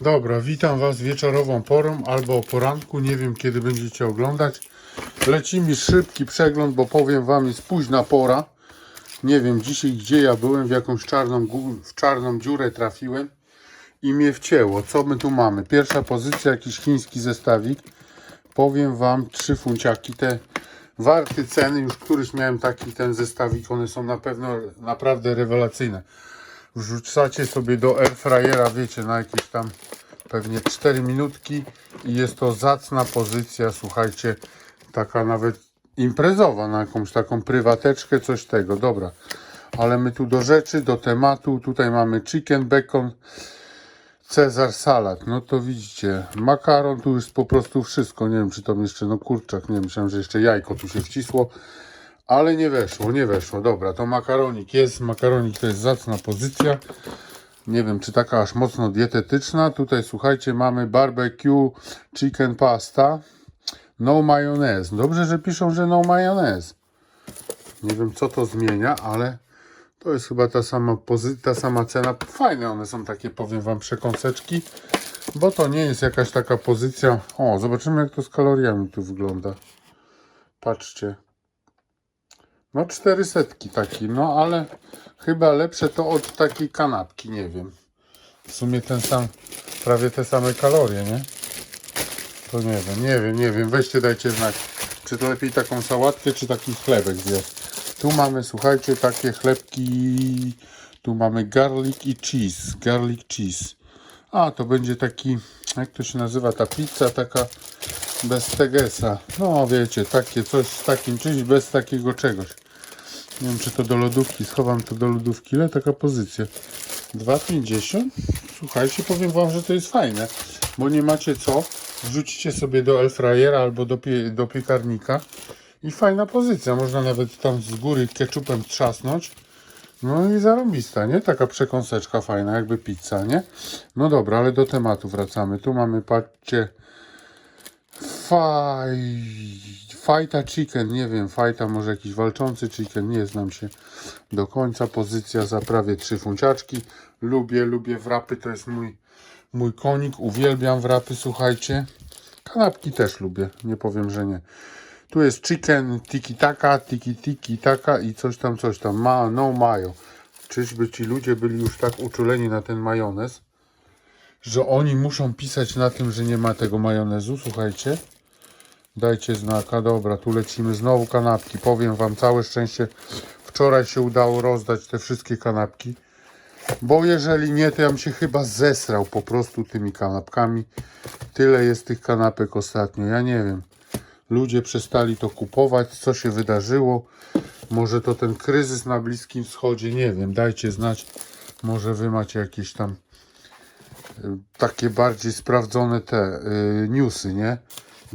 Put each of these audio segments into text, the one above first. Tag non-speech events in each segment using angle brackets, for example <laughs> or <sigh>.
Dobra, witam Was wieczorową porą albo o poranku, nie wiem kiedy będziecie oglądać. Leci mi szybki przegląd, bo powiem Wam, jest późna pora. Nie wiem dzisiaj gdzie ja byłem, w jakąś czarną, w czarną dziurę trafiłem i mnie wcięło. Co my tu mamy? Pierwsza pozycja, jakiś chiński zestawik. Powiem Wam, trzy funciaki, te warty ceny, już któryś miałem taki ten zestawik, one są na pewno naprawdę rewelacyjne wrzucacie sobie do airfryera, wiecie, na jakieś tam pewnie 4 minutki i jest to zacna pozycja, słuchajcie, taka nawet imprezowa, na jakąś taką prywateczkę, coś tego, dobra. Ale my tu do rzeczy, do tematu, tutaj mamy chicken, bacon, Cezar salad, no to widzicie, makaron, tu już po prostu wszystko, nie wiem czy tam jeszcze, no kurczak, nie wiem, myślałem, że jeszcze jajko tu się wcisło, ale nie weszło, nie weszło. Dobra, to makaronik jest. Makaronik to jest zacna pozycja. Nie wiem, czy taka aż mocno dietetyczna. Tutaj słuchajcie, mamy barbecue chicken pasta. No mayonnaise. Dobrze, że piszą, że no mayonnaise. Nie wiem, co to zmienia, ale to jest chyba ta sama pozy- ta sama cena. Fajne one są takie, powiem wam, przekąseczki. Bo to nie jest jakaś taka pozycja. O, zobaczymy, jak to z kaloriami tu wygląda. Patrzcie. No cztery setki taki, no ale chyba lepsze to od takiej kanapki, nie wiem. W sumie ten sam, prawie te same kalorie, nie? To nie wiem, nie wiem, nie wiem. Weźcie, dajcie znać, czy to lepiej taką sałatkę, czy taki chlebek zjeść. Tu mamy, słuchajcie, takie chlebki, tu mamy garlic i cheese, garlic cheese. A, to będzie taki, jak to się nazywa, ta pizza taka bez tegesa. No wiecie, takie coś z takim czymś, bez takiego czegoś. Nie wiem, czy to do lodówki. Schowam to do lodówki. Ile taka pozycja? 2,50? Słuchajcie, powiem Wam, że to jest fajne. Bo nie macie co. Wrzucicie sobie do airfryera albo do, pie, do piekarnika. I fajna pozycja. Można nawet tam z góry ketchupem trzasnąć. No i zarobista, nie? Taka przekąseczka fajna, jakby pizza, nie? No dobra, ale do tematu wracamy. Tu mamy, patrzcie. Fajta chicken, nie wiem, fajta może jakiś walczący chicken, nie znam się do końca. Pozycja za prawie trzy funciaczki. Lubię, lubię wrapy, to jest mój, mój konik, uwielbiam wrapy, słuchajcie. Kanapki też lubię, nie powiem, że nie. Tu jest chicken tiki taka, tiki tiki taka i coś tam, coś tam. Ma, no mayo. Czyżby ci ludzie byli już tak uczuleni na ten majonez, że oni muszą pisać na tym, że nie ma tego majonezu, słuchajcie. Dajcie znaka, dobra, tu lecimy znowu kanapki. Powiem wam, całe szczęście wczoraj się udało rozdać te wszystkie kanapki. Bo jeżeli nie, to ja bym się chyba zesrał po prostu tymi kanapkami. Tyle jest tych kanapek ostatnio, ja nie wiem. Ludzie przestali to kupować, co się wydarzyło. Może to ten kryzys na Bliskim Wschodzie, nie wiem, dajcie znać. Może wy macie jakieś tam y, takie bardziej sprawdzone te y, newsy, nie?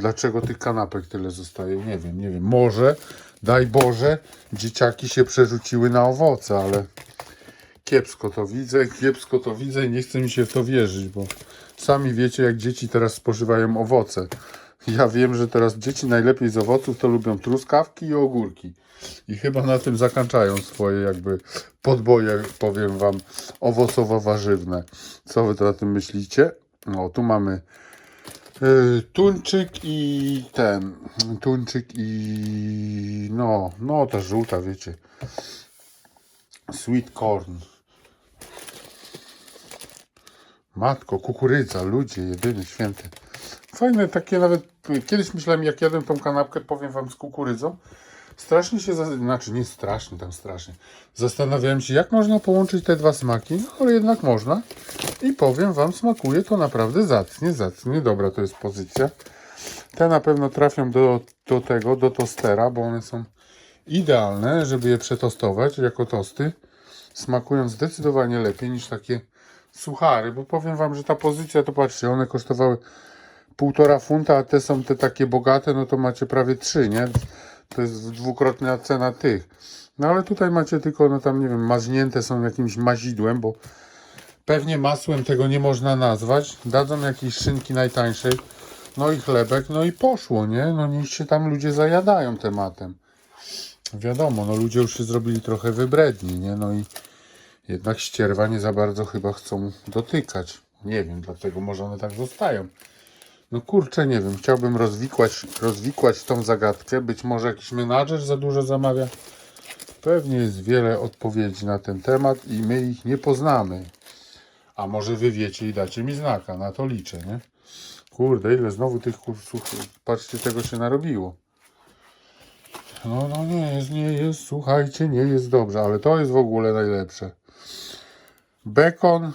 Dlaczego tych kanapek tyle zostaje? Nie wiem, nie wiem. Może, daj Boże, dzieciaki się przerzuciły na owoce, ale kiepsko to widzę, kiepsko to widzę i nie chce mi się w to wierzyć, bo sami wiecie, jak dzieci teraz spożywają owoce. Ja wiem, że teraz dzieci najlepiej z owoców to lubią truskawki i ogórki. I chyba na tym zakończają swoje jakby podboje, powiem wam, owocowo-warzywne. Co wy na tym myślicie? No, tu mamy tuńczyk i ten, tuńczyk i no, no ta żółta, wiecie. Sweet corn. Matko, kukurydza, ludzie, jedyny święty. Fajne takie nawet, kiedyś myślałem jak jadłem tą kanapkę, powiem wam z kukurydzą, strasznie się, znaczy nie strasznie, tam strasznie, zastanawiałem się jak można połączyć te dwa smaki, no ale jednak można i powiem wam, smakuje to naprawdę zacnie, zacnie, dobra to jest pozycja. Te na pewno trafią do, do tego, do tostera, bo one są idealne, żeby je przetostować jako tosty. Smakują zdecydowanie lepiej niż takie suchary, bo powiem wam, że ta pozycja, to patrzcie, one kosztowały półtora funta, a te są te takie bogate, no to macie prawie trzy, nie? To jest dwukrotna cena tych. No ale tutaj macie tylko, no tam nie wiem, maźnięte są jakimś mazidłem, bo pewnie masłem tego nie można nazwać. Dadzą jakieś szynki najtańszej, no i chlebek, no i poszło, nie? No niech się tam ludzie zajadają tematem. Wiadomo, no ludzie już się zrobili trochę wybredni, nie? No i jednak ścierwa nie za bardzo chyba chcą dotykać. Nie wiem, dlatego może one tak zostają. No kurczę, nie wiem, chciałbym rozwikłać, rozwikłać tą zagadkę. Być może jakiś menadżer za dużo zamawia. Pewnie jest wiele odpowiedzi na ten temat i my ich nie poznamy. A może wy wiecie i dacie mi znaka, na to liczę, nie? Kurde, ile znowu tych kursów, patrzcie, tego się narobiło. No, no nie jest, nie jest, słuchajcie, nie jest dobrze, ale to jest w ogóle najlepsze. Bekon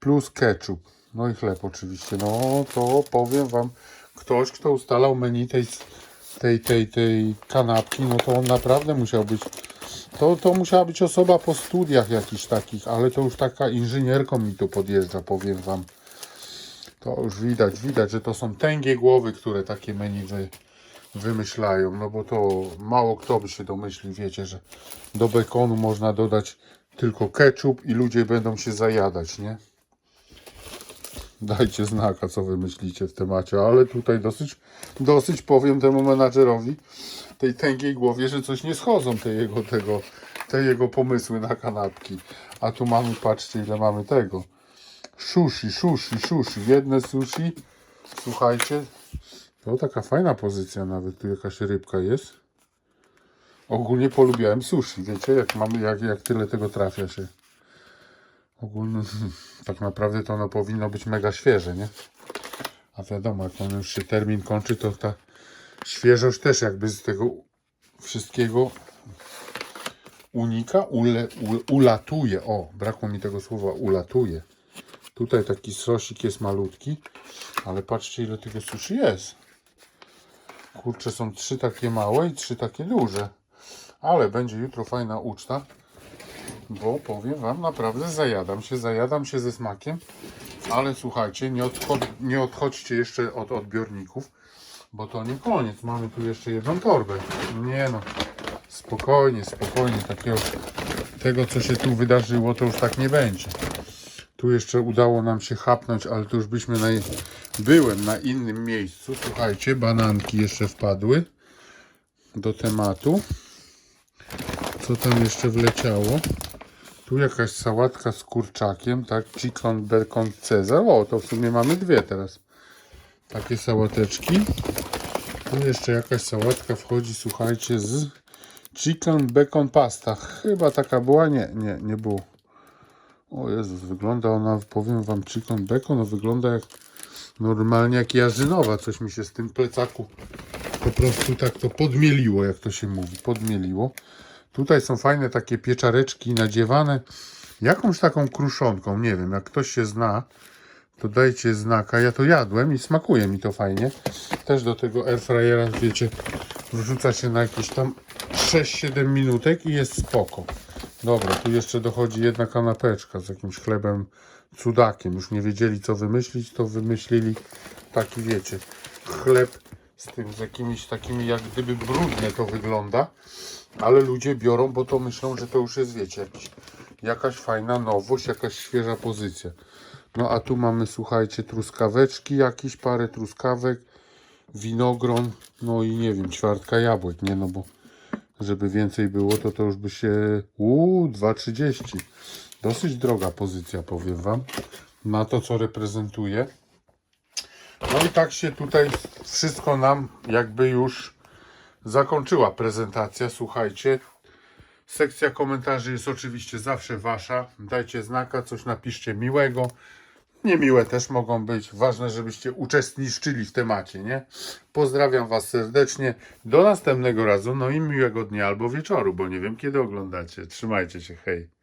plus ketchup. No i chleb oczywiście. No to powiem wam, ktoś, kto ustalał menu tej, tej, tej, tej kanapki, no to on naprawdę musiał być. To, to musiała być osoba po studiach jakichś takich, ale to już taka inżynierką mi tu podjeżdża, powiem wam. To już widać, widać, że to są tęgie głowy, które takie menu wy, wymyślają. No bo to mało kto by się domyślił, wiecie, że do bekonu można dodać tylko ketchup i ludzie będą się zajadać, nie? Dajcie znaka, co wy myślicie w temacie, ale tutaj dosyć, dosyć powiem temu menadżerowi, tej tęgiej głowie, że coś nie schodzą te jego, tego, te jego pomysły na kanapki. A tu mamy, patrzcie ile mamy tego. Sushi, sushi, sushi. Jedne sushi. Słuchajcie, to taka fajna pozycja nawet. Tu jakaś rybka jest. Ogólnie polubiałem sushi. Wiecie, jak mamy, jak, jak tyle tego trafia się. Ogólnie, <laughs> tak naprawdę to ono powinno być mega świeże, nie? A wiadomo, jak on już się termin kończy, to ta świeżość też jakby z tego wszystkiego unika, ule, u, ulatuje. O, brakło mi tego słowa, ulatuje. Tutaj taki sosik jest malutki, ale patrzcie ile tego sushi jest. Kurczę, są trzy takie małe i trzy takie duże. Ale będzie jutro fajna uczta, bo powiem wam, naprawdę zajadam się, zajadam się ze smakiem. Ale słuchajcie, nie, odchod nie odchodźcie jeszcze od odbiorników, bo to nie koniec. Mamy tu jeszcze jedną torbę. Nie no, spokojnie, spokojnie. Takiego, tego co się tu wydarzyło, to już tak nie będzie. Tu jeszcze udało nam się chapnąć, ale tu już byśmy na... Byłem na innym miejscu. Słuchajcie, bananki jeszcze wpadły do tematu. Co tam jeszcze wleciało? Tu jakaś sałatka z kurczakiem, tak? Chicken bacon Cezar. O, to w sumie mamy dwie teraz. Takie sałateczki. Tu jeszcze jakaś sałatka wchodzi, słuchajcie, z chicken bacon pasta. Chyba taka była? Nie, nie, nie było. O Jezus, wygląda ona, powiem wam, chicken bacon, no wygląda jak normalnie jak jarzynowa. Coś mi się z tym plecaku po prostu tak to podmieliło, jak to się mówi, podmieliło. Tutaj są fajne takie pieczareczki nadziewane jakąś taką kruszonką, nie wiem, jak ktoś się zna, to dajcie znaka. Ja to jadłem i smakuje mi to fajnie. Też do tego airfryera, wiecie, wrzuca się na jakieś tam 6-7 minutek i jest spoko. Dobra, tu jeszcze dochodzi jedna kanapeczka z jakimś chlebem cudakiem. Już nie wiedzieli co wymyślić, to wymyślili taki, wiecie, chleb z tym, z jakimiś takimi, jak gdyby brudnie to wygląda. Ale ludzie biorą, bo to myślą, że to już jest, wiecie, jakiś, jakaś fajna nowość, jakaś świeża pozycja. No a tu mamy, słuchajcie, truskaweczki, jakieś parę truskawek, winogron, no i nie wiem, ćwiartka jabłek, nie no bo żeby więcej było, to to już by się, uuu, 2,30. Dosyć droga pozycja, powiem Wam, na to, co reprezentuje. No i tak się tutaj wszystko nam jakby już zakończyła prezentacja. Słuchajcie, sekcja komentarzy jest oczywiście zawsze Wasza. Dajcie znaka, coś napiszcie miłego. Niemiłe też mogą być. Ważne, żebyście uczestniczyli w temacie, nie? Pozdrawiam Was serdecznie. Do następnego razu. No i miłego dnia albo wieczoru, bo nie wiem kiedy oglądacie. Trzymajcie się, hej.